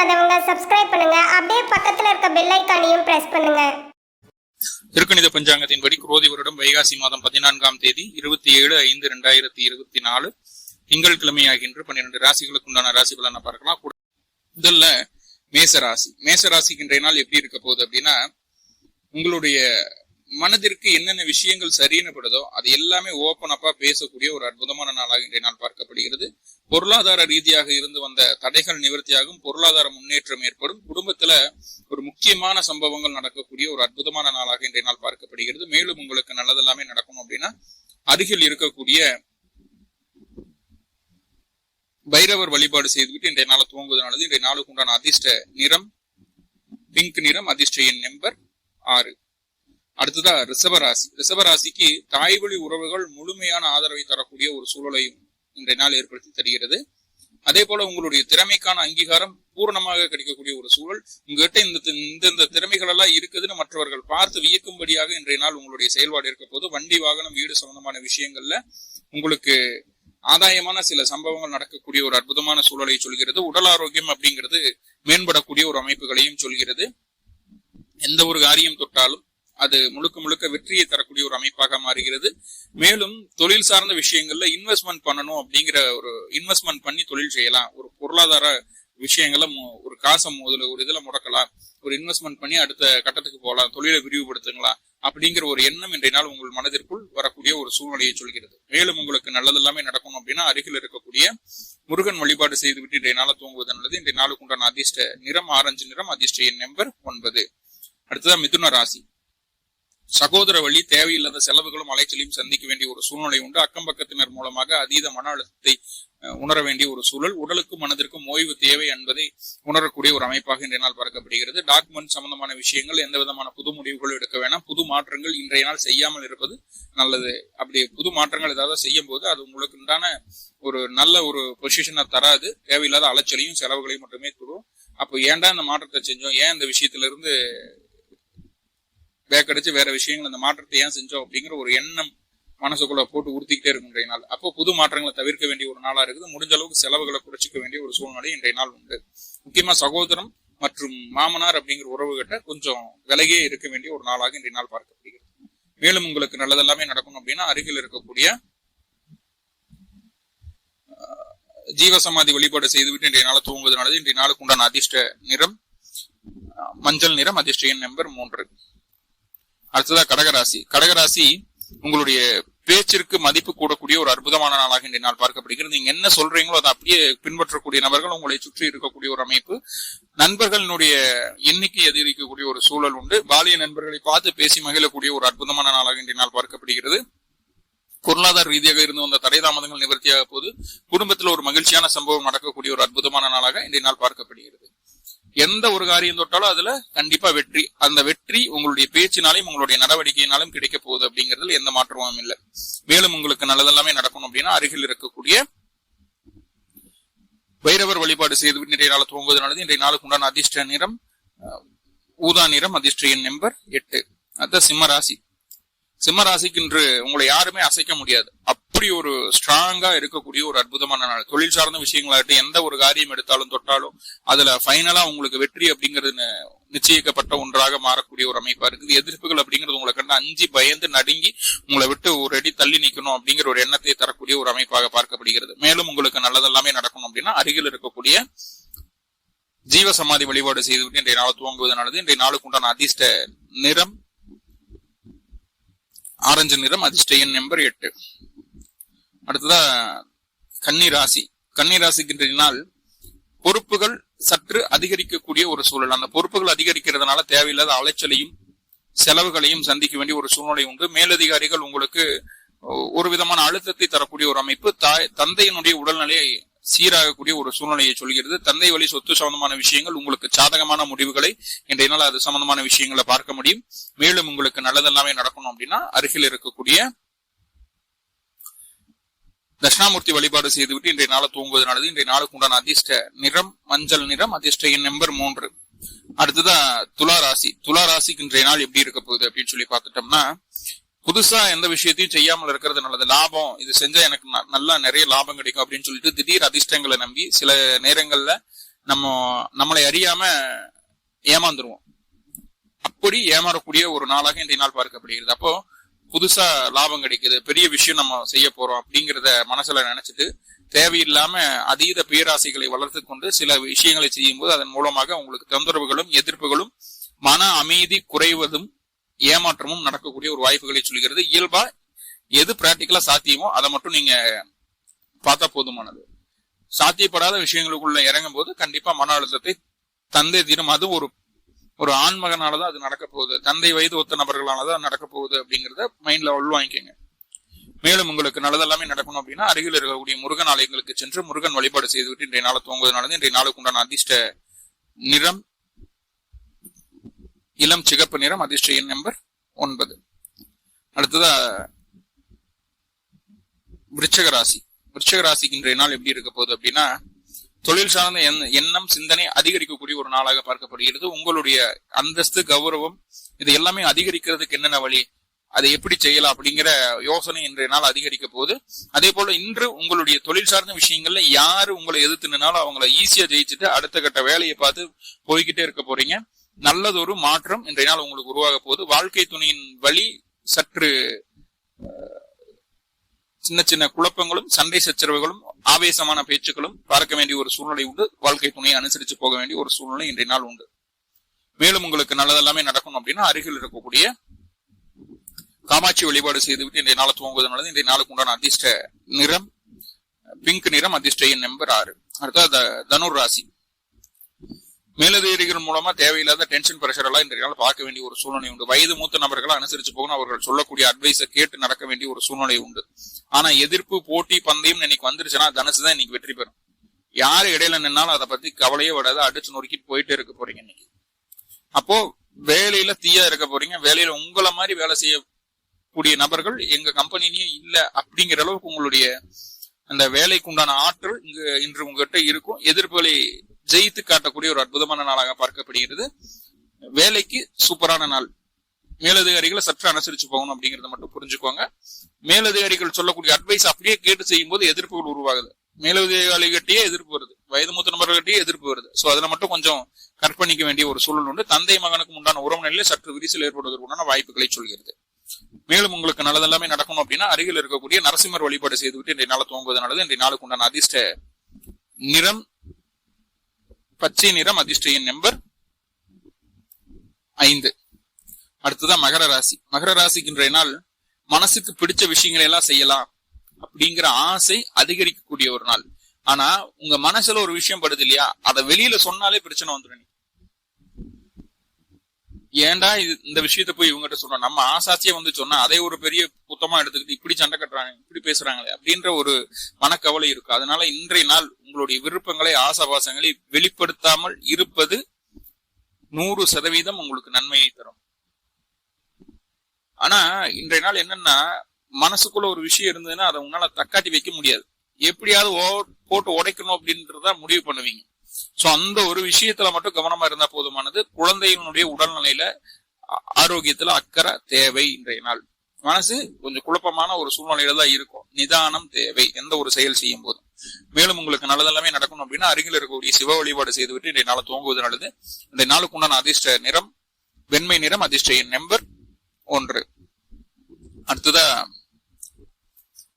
பண்ணாதவங்க சப்ஸ்கிரைப் பண்ணுங்க. அப்படியே பக்கத்துல இருக்க பெல் ஐக்கானையும் பிரஸ் பண்ணுங்க. திருக்கணித பஞ்சாங்கத்தின்படி குரோதி வருடம் வைகாசி மாதம் பதினான்காம் தேதி இருபத்தி ஏழு ஐந்து ரெண்டாயிரத்தி இருபத்தி நாலு திங்கட்கிழமை ஆகின்ற பன்னிரண்டு ராசிகளுக்கு உண்டான ராசி பலனை பார்க்கலாம். முதல்ல மேச ராசி. மேச இன்றைய நாள் எப்படி இருக்க போகுது அப்படின்னா உங்களுடைய மனதிற்கு என்னென்ன விஷயங்கள் சரியினப்படுதோ அது எல்லாமே ஓப்பன் அப்பா பேசக்கூடிய ஒரு அற்புதமான நாளாக இன்றைய நாள் பார்க்கப்படுகிறது. பொருளாதார ரீதியாக இருந்து வந்த தடைகள் நிவர்த்தியாகும் பொருளாதார முன்னேற்றம் ஏற்படும். குடும்பத்துல ஒரு முக்கியமான சம்பவங்கள் நடக்கக்கூடிய ஒரு அற்புதமான நாளாக இன்றைய நாள் பார்க்கப்படுகிறது. மேலும் உங்களுக்கு நல்லதெல்லாமே நடக்கணும் அப்படின்னா அருகில் இருக்கக்கூடிய பைரவர் வழிபாடு செய்துவிட்டு இன்றைய நாளை துவங்குவதனானது இன்றைய நாளுக்கு உண்டான அதிர்ஷ்ட நிறம் பிங்க் நிறம் அதிர்ஷ்ட எண் நம்பர் ஆறு. அடுத்ததா ரிஷபராசி. ரிஷபராசிக்கு தாய்வழி உறவுகள் முழுமையான ஆதரவை தரக்கூடிய ஒரு சூழலையும் இன்றைய நாள் ஏற்படுத்தி தருகிறது. அதே போல உங்களுடைய திறமைக்கான அங்கீகாரம் பூரணமாக கிடைக்கக்கூடிய ஒரு சூழல். உங்ககிட்ட இந்த இந்த இந்த திறமைகள் எல்லாம் இருக்குதுன்னு மற்றவர்கள் பார்த்து வியக்கும்படியாக இன்றைய நாள் உங்களுடைய செயல்பாடு இருக்க போது வண்டி வாகனம் வீடு சம்பந்தமான விஷயங்கள்ல உங்களுக்கு ஆதாயமான சில சம்பவங்கள் நடக்கக்கூடிய ஒரு அற்புதமான சூழலை சொல்கிறது. உடல் ஆரோக்கியம் அப்படிங்கிறது மேம்படக்கூடிய ஒரு அமைப்புகளையும் சொல்கிறது. எந்த ஒரு காரியம் தொட்டாலும் அது முழுக்க முழுக்க வெற்றியை தரக்கூடிய ஒரு அமைப்பாக மாறுகிறது. மேலும் தொழில் சார்ந்த விஷயங்கள்ல இன்வெஸ்ட்மெண்ட் பண்ணணும் அப்படிங்கிற ஒரு இன்வெஸ்ட்மெண்ட் பண்ணி தொழில் செய்யலாம். ஒரு பொருளாதார விஷயங்களை ஒரு காசை முதல்ல ஒரு இதுல முடக்கலாம். ஒரு இன்வெஸ்ட்மெண்ட் பண்ணி அடுத்த கட்டத்துக்கு போகலாம். தொழிலை விரிவுபடுத்துங்களா? அப்படிங்கிற ஒரு எண்ணம் இன்றைய நாள் உங்கள் மனதிற்குள் வரக்கூடிய ஒரு சூழ்நிலையை சொல்கிறது. மேலும் உங்களுக்கு நல்லதெல்லாமே நடக்கணும் அப்படின்னா அருகில் இருக்கக்கூடிய முருகன் வழிபாடு செய்துவிட்டு இன்றைய நாள தூங்குவது நல்லது. இன்றைய நாளுக்கு உண்டான அதிர்ஷ்ட நிறம் ஆரஞ்சு நிறம் அதிர்ஷ்ட எண் நம்பர் ஒன்பது. அடுத்ததான் மிதுன ராசி. சகோதர வழி தேவையில்லாத செலவுகளும் அலைச்சலையும் சந்திக்க வேண்டிய ஒரு சூழ்நிலை உண்டு. அக்கம் பக்கத்தினர் மூலமாக அதீத மன அழுத்தத்தை உணர வேண்டிய ஒரு சூழல். உடலுக்கும் மனதிற்கும் ஓய்வு தேவை என்பதை உணரக்கூடிய ஒரு அமைப்பாக இன்றைய நாள் பார்க்கப்படுகிறது. டாக்குமெண்ட் சம்பந்தமான விஷயங்கள் எந்த விதமான புது முடிவுகளும் எடுக்க வேணாம். புது மாற்றங்கள் இன்றைய நாள் செய்யாமல் இருப்பது நல்லது. அப்படி புது மாற்றங்கள் ஏதாவது செய்யும் போது அது உங்களுக்கு உண்டான ஒரு நல்ல ஒரு பொசிஷனை தராது. தேவையில்லாத அலைச்சலையும் செலவுகளையும் மட்டுமே தரும் அப்போ ஏன்டா இந்த மாற்றத்தை செஞ்சோம்? ஏன் இந்த விஷயத்துல இருந்து பேக்கடிச்சு வேற விஷயங்கள் அந்த மாற்றத்தை ஏன் செஞ்சோம் அப்படிங்கிற ஒரு எண்ணம் மனசுக்குள்ள போட்டு உறுத்திக்கிட்டே இருக்கும் இன்றைய நாள். அப்போ புது மாற்றங்களை தவிர்க்க வேண்டிய ஒரு நாளா இருக்குது. முடிஞ்ச அளவுக்கு செலவுகளை குறைச்சிக்க வேண்டிய ஒரு சூழ்நிலை இன்றைய நாள் உண்டு. முக்கியமா சகோதரம் மற்றும் மாமனார் அப்படிங்கிற உறவுகிட்ட கொஞ்சம் விலகியே இருக்க வேண்டிய ஒரு நாளாக இன்றைய நாள் பார்க்கப்படுகிறது. மேலும் உங்களுக்கு நல்லதெல்லாமே நடக்கணும் அப்படின்னா அருகில் இருக்கக்கூடிய ஜீவசமாதி வழிபாடு செய்துவிட்டு இன்றைய நாள் தூங்குவதனால இன்றைய நாளுக்கு உண்டான அதிர்ஷ்ட நிறம் மஞ்சள் நிறம் அதிர்ஷ்ட எண் நம்பர் மூன்று. அடுத்ததா கடகராசி. கடகராசி உங்களுடைய பேச்சிற்கு மதிப்பு கூடக்கூடிய ஒரு அற்புதமான நாளாக இன்றைய நாள் பார்க்கப்படுகிறது. நீங்க என்ன சொல்றீங்களோ அதை அப்படியே பின்பற்றக்கூடிய நபர்கள் உங்களை சுற்றி இருக்கக்கூடிய ஒரு அமைப்பு. நண்பர்களினுடைய எண்ணிக்கை அதிகரிக்கக்கூடிய ஒரு சூழல் உண்டு. பாலிய நண்பர்களை பார்த்து பேசி மகிழக்கூடிய ஒரு அற்புதமான நாளாக இன்றைய நாள் பார்க்கப்படுகிறது. பொருளாதார ரீதியாக இருந்து வந்த தடை தாமதங்கள் நிவர்த்தியாக போது குடும்பத்தில் ஒரு மகிழ்ச்சியான சம்பவம் நடக்கக்கூடிய ஒரு அற்புதமான நாளாக இன்றைய நாள் பார்க்கப்படுகிறது. எந்த ஒரு காரியம் தொட்டாலும் அதுல கண்டிப்பா வெற்றி. அந்த வெற்றி உங்களுடைய பேச்சினாலையும் உங்களுடைய நடவடிக்கையினாலும் கிடைக்க போகுது அப்படிங்கறதுல எந்த மாற்றமும் இல்லை. மேலும் உங்களுக்கு நல்லதெல்லாமே நடக்கணும் அப்படின்னா அருகில் இருக்கக்கூடிய பைரவர் வழிபாடு செய்து இன்றைய நாள் துவங்குவதனால இன்றைய நாளுக்கு உண்டான அதிர்ஷ்ட நிறம் ஊதா நிறம் அதிர்ஷ்ட எண் நம்பர் எட்டு. அதான் சிம்ம ராசி. சிம்ம ராசிக்கு இன்று உங்களை யாருமே அசைக்க முடியாது. அப்படி ஒரு ஸ்ட்ராங்கா இருக்கக்கூடிய ஒரு அற்புதமான நாள். தொழில் சார்ந்த விஷயங்களாகட்டும் எந்த ஒரு காரியம் எடுத்தாலும் தொட்டாலும் அதுல ஃபைனலா உங்களுக்கு வெற்றி அப்படிங்கிறது நிச்சயிக்கப்பட்ட ஒன்றாக மாறக்கூடிய ஒரு அமைப்பா இருக்குது. எதிர்ப்புகள் அப்படிங்கிறது உங்களை கண்டு அஞ்சு பயந்து நடுங்கி உங்களை விட்டு ஒரு அடி தள்ளி நிக்கணும் அப்படிங்கிற ஒரு எண்ணத்தை தரக்கூடிய ஒரு அமைப்பாக பார்க்கப்படுகிறது. மேலும் உங்களுக்கு நல்லதெல்லாமே நடக்கணும் அப்படின்னா அருகில் இருக்கக்கூடிய ஜீவ சமாதி வழிபாடு செய்துவிட்டு இன்றைய நாள் துவங்குவதனானது இன்றைய நாளுக்கு உண்டான அதிர்ஷ்ட நிறம் ஆரஞ்சு நிறம் அதிர்ஷ்ட எண் நம்பர் எட்டு. அடுத்ததா கன்னி ராசி கன்னி ராசிக்கு பொறுப்புகள் சற்று அதிகரிக்கக்கூடிய ஒரு சூழல். அந்த பொறுப்புகள் அதிகரிக்கிறதுனால தேவையில்லாத அலைச்சலையும் செலவுகளையும் சந்திக்க வேண்டிய ஒரு சூழ்நிலை உண்டு. மேலதிகாரிகள் உங்களுக்கு ஒ- ஒரு விதமான அழுத்தத்தை தரக்கூடிய ஒரு அமைப்பு. தாய் தந்தையினுடைய உடல்நிலையை சீராகக்கூடிய ஒரு சூழ்நிலையை சொல்கிறது. தந்தை வழி சொத்து சம்பந்தமான விஷயங்கள் உங்களுக்கு சாதகமான முடிவுகளை இன்றைய நாள் அது சம்பந்தமான விஷயங்களை பார்க்க முடியும். மேலும் உங்களுக்கு நல்லதெல்லாமே நடக்கணும் அப்படின்னா அருகில் இருக்கக்கூடிய தட்சிணாமூர்த்தி வழிபாடு செய்துவிட்டு இன்றைய நாளை தூங்குவதனானது இன்றைய நாளுக்கு உண்டான அதிர்ஷ்ட நிறம் மஞ்சள் நிறம் அதிர்ஷ்ட எண் நம்பர் மூன்று. அடுத்ததா துலா ராசி. துலா ராசிக்கு இன்றைய நாள் எப்படி இருக்க போகுது அப்படின்னு சொல்லி பார்த்துட்டோம்னா புதுசா எந்த விஷயத்தையும் செய்யாமல் இருக்கிறது நல்லது. லாபம் இது செஞ்சா எனக்கு ந- நல்லா நிறைய லாபம் கிடைக்கும் அப்படின்னு சொல்லிட்டு திடீர் அதிர்ஷ்டங்களை நம்பி சில நேரங்கள்ல நம்ம நம்மளை அறியாம ஏமாந்துருவோம். அப்படி ஏமாறக்கூடிய ஒரு நாளாக இன்றைய நாள் பார்க்கப்படுகிறது. அப்போ புதுசா லாபம் கிடைக்குது பெரிய விஷயம் நம்ம செய்ய போறோம் அப்படிங்கறத மனசுல நினைச்சிட்டு தேவையில்லாம அதீத பேராசைகளை வளர்த்து கொண்டு சில விஷயங்களை செய்யும் போது அதன் மூலமாக உங்களுக்கு தொந்தரவுகளும் எதிர்ப்புகளும் மன அமைதி குறைவதும் ஏமாற்றமும் நடக்கக்கூடிய ஒரு வாய்ப்புகளை சொல்கிறது. இயல்பா எது பிராக்டிக்கலா சாத்தியமோ அதை மட்டும் நீங்க பார்த்தா போதுமானது. சாத்தியப்படாத விஷயங்களுக்குள்ள இறங்கும் போது கண்டிப்பா மன அழுத்தத்தை தந்தை தீரும் அது ஒரு ஒரு ஆண்மகனால தான் அது நடக்க போகுது. தந்தை வயது ஒத்த நபர்களாலதான் நடக்க போகுது அப்படிங்கிறத மைண்ட்ல உள்வாங்கிக்கங்க. மேலும் உங்களுக்கு நல்லதெல்லாமே நடக்கணும் அப்படின்னா அருகில் இருக்கக்கூடிய முருகன் ஆலயங்களுக்கு சென்று முருகன் வழிபாடு செய்துவிட்டு இன்றைய நாளை தூங்குவதனால இன்றைய நாளுக்கு உண்டான அதிர்ஷ்ட நிறம் இளம் சிகப்பு நிறம் அதிர்ஷ்ட எண் நம்பர் ஒன்பது. அடுத்ததா விருச்சக ராசி. விருச்சக ராசிக்கு இன்றைய நாள் எப்படி இருக்க போகுது அப்படின்னா தொழில் சார்ந்த எண்ணம் சிந்தனை அதிகரிக்கக்கூடிய ஒரு நாளாக பார்க்கப்படுகிறது. உங்களுடைய அந்தஸ்து கௌரவம் இது எல்லாமே அதிகரிக்கிறதுக்கு என்னென்ன வழி? அதை எப்படி செய்யலாம் அப்படிங்கிற யோசனை இன்றைய நாள் அதிகரிக்க போகுது. அதே போல இன்று உங்களுடைய தொழில் சார்ந்த விஷயங்கள்ல யாரு உங்களை எதிர்த்துனாலும் அவங்கள ஈஸியா ஜெயிச்சுட்டு அடுத்த கட்ட வேலையை பார்த்து போய்கிட்டே இருக்க போறீங்க. நல்லதொரு மாற்றம் இன்றைய நாள் உங்களுக்கு உருவாக போகுது. வாழ்க்கை துணையின் வழி சற்று சின்ன சின்ன குழப்பங்களும் சண்டை சச்சரவுகளும் ஆவேசமான பேச்சுக்களும் பார்க்க வேண்டிய ஒரு சூழ்நிலை உண்டு. வாழ்க்கை துணையை அனுசரித்து போக வேண்டிய ஒரு சூழ்நிலை இன்றைய நாள் உண்டு. மேலும் உங்களுக்கு நல்லதெல்லாமே நடக்கணும் அப்படின்னா அருகில் இருக்கக்கூடிய காமாட்சி வழிபாடு செய்துவிட்டு இன்றைய நாளை துவங்குவது நல்லது. இன்றைய நாளுக்கு உண்டான அதிர்ஷ்ட நிறம் பிங்க் நிறம் அதிர்ஷ்ட எண் நம்பர் ஆறு. அடுத்தது த- தனுர் ராசி. மேலதிகாரிகள் மூலமா தேவையில்லாத டென்ஷன் பிரஷர் எல்லாம் இன்றைய பார்க்க வேண்டிய ஒரு சூழ்நிலை உண்டு. வயது மூத்த நபர்களை அனுசரிச்சு போகணும். அவர்கள் சொல்லக்கூடிய அட்வைஸை கேட்டு நடக்க வேண்டிய ஒரு சூழ்நிலை உண்டு. ஆனா எதிர்ப்பு போட்டி பந்தயம் இன்னைக்கு வந்துருச்சுன்னா தனுசு தான் இன்னைக்கு வெற்றி பெறும். யாரு இடையில நின்னாலும் அதை பத்தி கவலையே விடாத அடிச்சு நொறுக்கிட்டு போயிட்டே இருக்க போறீங்க இன்னைக்கு. அப்போ வேலையில தீயா இருக்க போறீங்க. வேலையில உங்களை மாதிரி வேலை செய்யக்கூடிய நபர்கள் எங்க கம்பெனிலேயே இல்ல அப்படிங்கிற அளவுக்கு உங்களுடைய அந்த வேலைக்கு உண்டான ஆற்றல் இங்கு இன்று உங்ககிட்ட இருக்கும். எதிர்ப்புகளை ஜெயித்து காட்டக்கூடிய ஒரு அற்புதமான நாளாக பார்க்கப்படுகிறது. வேலைக்கு சூப்பரான நாள். மேலதிகாரிகளை சற்று அனுசரிச்சு போகணும் அப்படிங்கறத மட்டும் புரிஞ்சுக்கோங்க. மேலதிகாரிகள் சொல்லக்கூடிய அட்வைஸ் அப்படியே கேட்டு செய்யும் போது எதிர்ப்புகள் உருவாகுது. மேலதிகாரிகிட்டயே எதிர்ப்பு வருது. வயது மூத்த நபர்கிட்டயே எதிர்ப்பு வருது. சோ அதுல மட்டும் கொஞ்சம் கற்பணிக்க வேண்டிய ஒரு சூழல் உண்டு. தந்தை மகனுக்கு உண்டான உறவு நிலையில சற்று விரிசல் ஏற்படுவதற்குண்டான வாய்ப்புகளை சொல்கிறது. மேலும் உங்களுக்கு நல்லதெல்லாமே நடக்கணும் அப்படின்னா அருகில் இருக்கக்கூடிய நரசிம்மர் வழிபாடு செய்துவிட்டு இன்றைய நாளை துவங்குவது இன்றைய நாளுக்கு உண்டான அதிர்ஷ்ட நிறம் பச்சை நிறம் அதிர்ஷ்ட எண் நம்பர் ஐந்து. அடுத்ததான் மகர ராசி. மகர ராசிக்கு இன்றைய நாள் மனசுக்கு பிடிச்ச விஷயங்களை எல்லாம் செய்யலாம் அப்படிங்கிற ஆசை அதிகரிக்கக்கூடிய ஒரு நாள். ஆனா உங்க மனசுல ஒரு விஷயம் படுது இல்லையா? அதை வெளியில சொன்னாலே பிரச்சனை வந்துடும் ஏன்டா இது இந்த விஷயத்த போய் இவங்ககிட்ட சொல்றோம்? நம்ம ஆசாசியே வந்து சொன்னா அதை ஒரு பெரிய புத்தமா எடுத்துக்கிட்டு இப்படி சண்டை கட்டுறாங்க இப்படி பேசுறாங்களே அப்படின்ற ஒரு மனக்கவலை இருக்கும் அதனால இன்றைய நாள் உங்களுடைய விருப்பங்களை ஆசாபாசங்களை வெளிப்படுத்தாமல் இருப்பது நூறு சதவீதம் உங்களுக்கு நன்மையை தரும். ஆனா இன்றைய நாள் என்னன்னா மனசுக்குள்ள ஒரு விஷயம் இருந்ததுன்னா அதை உன்னால தக்காட்டி வைக்க முடியாது. எப்படியாவது ஓ- போட்டு உடைக்கணும் அப்படின்றத முடிவு பண்ணுவீங்க. சோ அந்த ஒரு விஷயத்துல மட்டும் கவனமா இருந்தா போதுமானது. குழந்தைகளுடைய உடல்நிலையில ஆரோக்கியத்துல அக்கறை தேவை இன்றைய நாள். மனசு கொஞ்சம் குழப்பமான ஒரு சூழ்நிலையில தான் இருக்கும். நிதானம் தேவை. எந்த ஒரு செயல் செய்யும் போதும். மேலும் உங்களுக்கு நல்லதெல்லாமே நடக்கணும் அப்படின்னா அருகில் இருக்கக்கூடிய சிவ வழிபாடு செய்துவிட்டு இன்றைய நாளை தூங்குவது நல்லது. இந்த நாளுக்கு உண்டான அதிர்ஷ்ட நிறம் வெண்மை நிறம் அதிர்ஷ்ட எண் நம்பர் ஒன்று. அடுத்ததா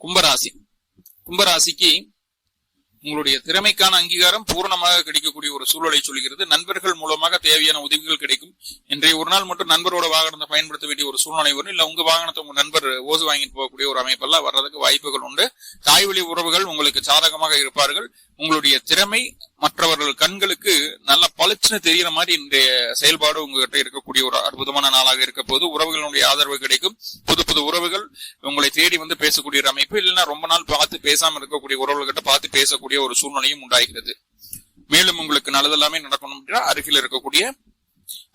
கும்பராசி. கும்பராசிக்கு உங்களுடைய திறமைக்கான அங்கீகாரம் பூரணமாக கிடைக்கக்கூடிய ஒரு சூழலை சொல்கிறது. நண்பர்கள் மூலமாக தேவையான உதவிகள் கிடைக்கும். இன்றைய ஒரு நாள் மட்டும் நண்பரோட வாகனத்தை பயன்படுத்த வேண்டிய ஒரு சூழ்நிலை வரும். இல்ல உங்க வாகனத்தை உங்க நண்பர் ஓசு வாங்கிட்டு போகக்கூடிய ஒரு அமைப்பெல்லாம் வர்றதுக்கு வாய்ப்புகள் உண்டு. தாய் வழி உறவுகள் உங்களுக்கு சாதகமாக இருப்பார்கள். உங்களுடைய திறமை மற்றவர்கள் கண்களுக்கு நல்ல பளிச்சுன்னு தெரிகிற மாதிரி இன்றைய செயல்பாடு உங்ககிட்ட இருக்கக்கூடிய ஒரு அற்புதமான நாளாக இருக்க போது உறவுகளுடைய ஆதரவு கிடைக்கும். புது புது உறவுகள் உங்களை தேடி வந்து பேசக்கூடிய ஒரு அமைப்பு இல்லைன்னா ரொம்ப நாள் பார்த்து பேசாம இருக்கக்கூடிய உறவுகள்கிட்ட பார்த்து பேசக்கூடிய ஒரு சூழ்நிலையும் உண்டாகிறது. மேலும் உங்களுக்கு நல்லதெல்லாமே நடக்கணும் அப்படின்னா அருகில் இருக்கக்கூடிய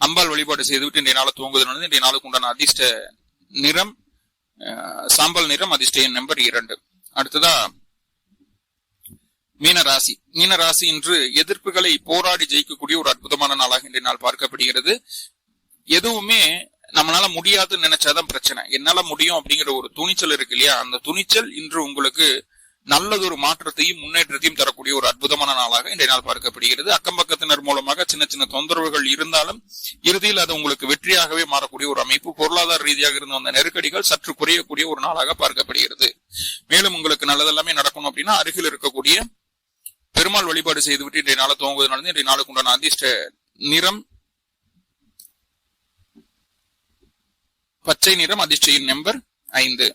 அம்பாள் வழிபாடு செய்துவிட்டு இன்றைய நாளை துவங்குவது இன்றைய நாளுக்கு உண்டான அதிர்ஷ்ட நிறம் சாம்பல் நிறம் அதிர்ஷ்ட நம்பர் இரண்டு. அடுத்ததா மீனராசி. மீனராசி இன்று எதிர்ப்புகளை போராடி ஜெயிக்கக்கூடிய ஒரு அற்புதமான நாளாக இன்றைய நாள் பார்க்கப்படுகிறது. எதுவுமே நம்மளால முடியாதுன்னு நினைச்சாதான் பிரச்சனை. என்னால முடியும் அப்படிங்கிற ஒரு துணிச்சல் இருக்கு இல்லையா? அந்த துணிச்சல் இன்று உங்களுக்கு நல்லதொரு மாற்றத்தையும் முன்னேற்றத்தையும் தரக்கூடிய ஒரு அற்புதமான நாளாக இன்றைய நாள் பார்க்கப்படுகிறது. அக்கம் பக்கத்தினர் மூலமாக சின்ன சின்ன தொந்தரவுகள் இருந்தாலும் இறுதியில் அது உங்களுக்கு வெற்றியாகவே மாறக்கூடிய ஒரு அமைப்பு. பொருளாதார ரீதியாக இருந்து வந்த நெருக்கடிகள் சற்று குறையக்கூடிய ஒரு நாளாக பார்க்கப்படுகிறது. மேலும் உங்களுக்கு நல்லதெல்லாமே நடக்கணும் அப்படின்னா அருகில் இருக்கக்கூடிய பெருமாள் வழிபாடு செய்துவிட்டு இன்றைய நாளை துவங்குவதனால இன்றைய நாளுக்கு உண்டான அதிர்ஷ்ட நிறம் பச்சை நிறம் அதிர்ஷ்ட நம்பர் ஐந்து.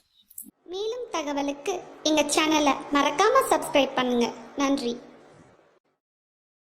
மேலும் தகவலுக்கு எங்க சேனலை மறக்காம சப்ஸ்கிரைப் பண்ணுங்க. நன்றி.